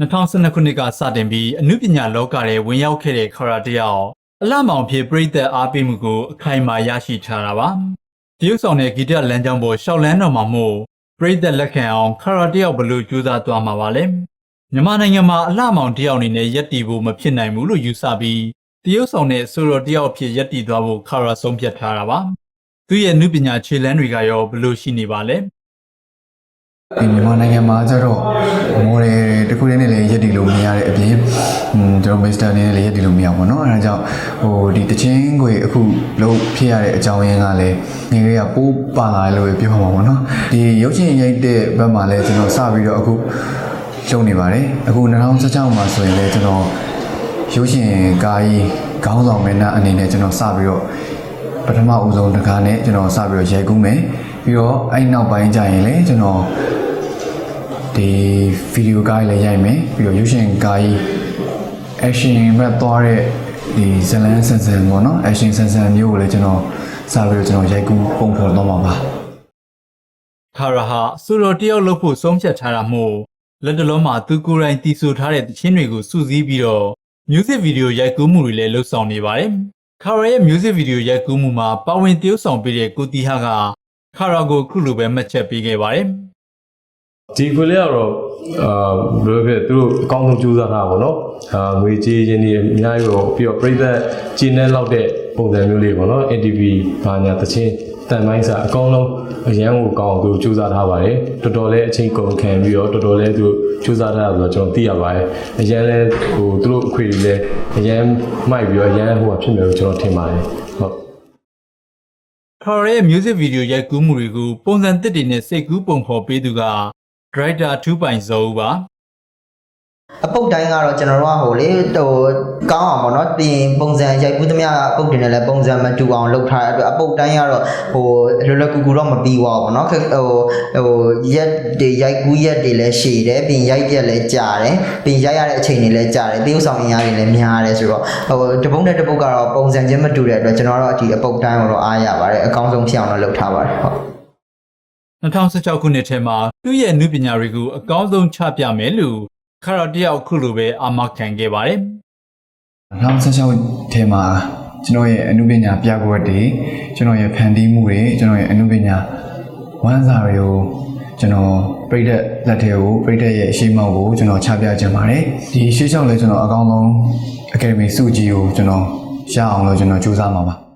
2012ခုနှစ်ကစတင်ပြီးအနုပညာလောကထဲဝင်ရောက်ခဲ့တဲ့ခရာတယောက်အလှမောင်ဖြစ်ပြိသက်အားပေးမှုကိုအခိုင်အမာရရှိထားတာပါတရုတ်ဆောင်တဲ့ဂီတလမ်းကြောင်းပေါ်ရှောက်လန်းတော်မှာမို့ပြိသက်လက်ခံအောင်ခရာတယောက်ဘလို့ကြိုးစားသွားမှာပါလဲမြန်မာနိုင်ငံမှာအလှမောင်တယောက်အနေနဲ့ရက်တီဖို့မဖြစ်နိုင်ဘူးလို့ယူဆပြီးတရုတ်ဆောင်တဲ့ဆိုတော်တယောက်အဖြစ်ရက်တီသွားဖို့ခရာဆုံးဖြတ်ထားတာပါသူရဲ့အနုပညာခြေလှမ်းတွေကရောဘလို့ရှိနေပါလဲ ဒီမြန်မာနိုင်ငံမှာကျတော့မော်ဒယ်တစ်ခုတည်းနဲ့လည်းရက်တည်လို့မရတဲ့အပြင်ဟွန်းကျွန်တော်မစ္စတာနဲ့လည်းရက်တည်လို့မရဘူးเนาะအဲဒါကြောင့်ဟိုဒီတချင်းခွေအခုလုံးဖြစ်ရတဲ့အကြောင်းရင်းကလည်းငယ်လေးကပိုးပါလာတယ်လို့ပဲပြောမှာပေါ့เนาะဒီရုပ်ရှင်ရိုက်တဲ့ဘက်မှာလည်းကျွန်တော်စပြီးတော့အခုလုပ်နေပါတယ်အခု2016မှာဆိုရင်လည်းကျွန်တော်ရုပ်ရှင်ကားကြီးခေါင်းဆောင်မင်းသားအနေနဲ့ကျွန်တော်စပြီးတော့ ပထမဦးဆုံးတကားနဲ့ကျွန်တော်စပြီးတော့ရိုက်ကူးမယ်ပြီးတော့အဲ့နောက်ပိုင်းကျရင်လည်းကျွန်တော် ဒီဗီဒီယိုကားလေးရိုက်မယ်ပြီးတော့ရုပ်ရှင်ကားကြီး action ဘက်သွားတဲ့ဒီဇလန်းဆန်ဆန်ပေါ့နော် action ဆန်ဆန်မျိုးကိုလည်းကျွန်တော်စပြီးတော့ကျွန်တော်ရိုက်ကူးပုံဖော်တော့မှာပါခါရာဟာဆိုတော်တယောက်လုပ်ဖို့ဆုံးဖြတ်ထားတာမို့လက်တလုံးမှာသူကိုယ်တိုင်တည်ဆူထားတဲ့တခြင်းတွေကိုစုစည်းပြီးတော့ music video ရိုက်ကူးမှုတွေလည်းလုပ်ဆောင်နေပါတယ်။ခါရာရဲ့ music video ရိုက်ကူးမှုမှာပါဝင်တရုပ်ဆောင်ပေးတဲ့ကိုတီဟာကခါရာကိုခုလိုပဲမှတ်ချက်ပေးခဲ့ပါတယ်။ ဒီခွေလေးကတော့အာဘယ်လိုဖြစ်သူတို့အကောင်းဆုံးကြိုးစားတာပေါ့နော်အာငွေကြေးချင်းတွေအများကြီးပေါ့ပြီးတော့ပြိသက်ကျင်းနေလောက်တဲ့ပုံစံမျိုးလေးပေါ့နော် ATV ဘာညာတချင်းတန်ပိုင်းစာအကောင်းဆုံးအရန်ကိုကောင်းအောင်သူကြိုးစားထားပါတယ်တော်တော်လေးအချိန်ကုန်ခံပြီးတော့တော်တော်လေးသူကြိုးစားထားတာဆိုတော့ကျွန်တော်သိရပါတယ်အရန်လဲဟိုသူတို့အခွေတွေလည်းအရန်မိုက်ပြီးတော့အရန်ဟိုဟာဖြစ်မယ်လို့ကျွန်တော်ထင်ပါတယ်ဟုတ်ခါရာရဲ့ music video ရိုက်ကူးမှုတွေကိုပုံစံသစ်တွေနဲ့စိတ်ကူးပုံဖော်ပေးသူက director 2.0ပါအပုတ်တိုင်းကတော့ကျွန်တော်တို့ကဟိုလေဟိုကောင်းအောင်ပေါ့နော်ပြင်ပုံစံရိုက်ကူးသမျှအပုတ်တွေနဲ့လည်းပုံစံမတူအောင်လုပ်ထားတဲ့အတွက်အပုတ်တိုင်းကတော့ဟိုလွယ်လွယ်ကူကူတော့မပြီးပါဘူးပေါ့နော်ခက်ဟိုဟိုရက်တွေရိုက်ကူးရက်တွေလည်းရှည်တယ်ပြင်ရိုက်ပြက်လည်းကြာတယ်ပြင်ရိုက်ရတဲ့အချိန်တွေလည်းကြာတယ်တရုပ်ဆောင်အင်အားတွေလည်းများတယ်ဆိုတော့ဟိုတပုတ်နဲ့တပုတ်ကတော့ပုံစံချင်းမတူတဲ့အတွက်ကျွန်တော်တို့ဒီအပုတ်တိုင်းကိုတော့အားရပါတယ်အကောင်းဆုံးဖြစ်အောင်တော့လုပ်ထားပါတယ်ဟုတ် 2016ခုနှစ်ထဲမှာသူ့ရဲ့အနုပညာတွေကိုအကောင်းဆုံးချပြမယ်လို့ခါရာတယောက်ခုလိုပဲအာမခံခဲ့ပါတယ်။2016ထဲမှာကျွန်တော်ရဲ့အနုပညာပြကွက်တွေကျွန်တော်ရဲ့ဖန်တီးမှုတွေကျွန်တော်ရဲ့အနုပညာဝမ်းစာတွေကိုကျွန်တော်ပြိတက်လက်ထဲကိုပြိတက်ရဲ့အရှိမောက်ကိုကျွန်တော်ချပြခြင်းပါတယ်ဒီရှေ့လျှောက်လဲကျွန်တော်အကောင်းဆုံးအကယ်ဒမီစုကြီးကိုကျွန်တော်ရအောင်လို့ကျွန်တော်စူးစမ်းမှာပါ